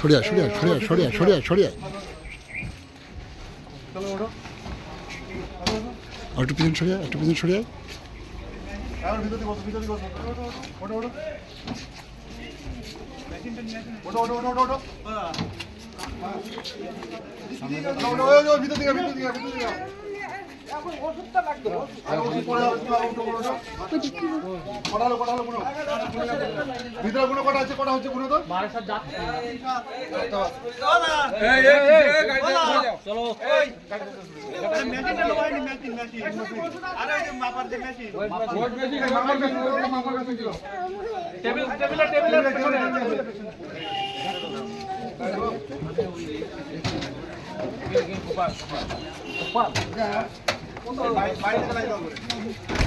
সরিয়া সরিয়া সরিয়া সরিয়া সরিয়া সরিয়া আর একটু পিছন সরিয়া একটু পিছন সরিয়া এখন ভিতর দিকে বসো, ভিতর দিকে বসো। ওঠো, ওঠো, ওঠো। ওঠো, ওঠো, ওঠো, ওঠো, ওঠো। ওঠো, ওঠো, ওই, ওই, ভিতর দিকে, ভিতর দিকে, ভিতর দিকে। ভিতরে গুনো কটা আছে, কটা হচ্ছে গুনো তো? মামার কাছে, ওই, মামার কাছে দিও। বাইরে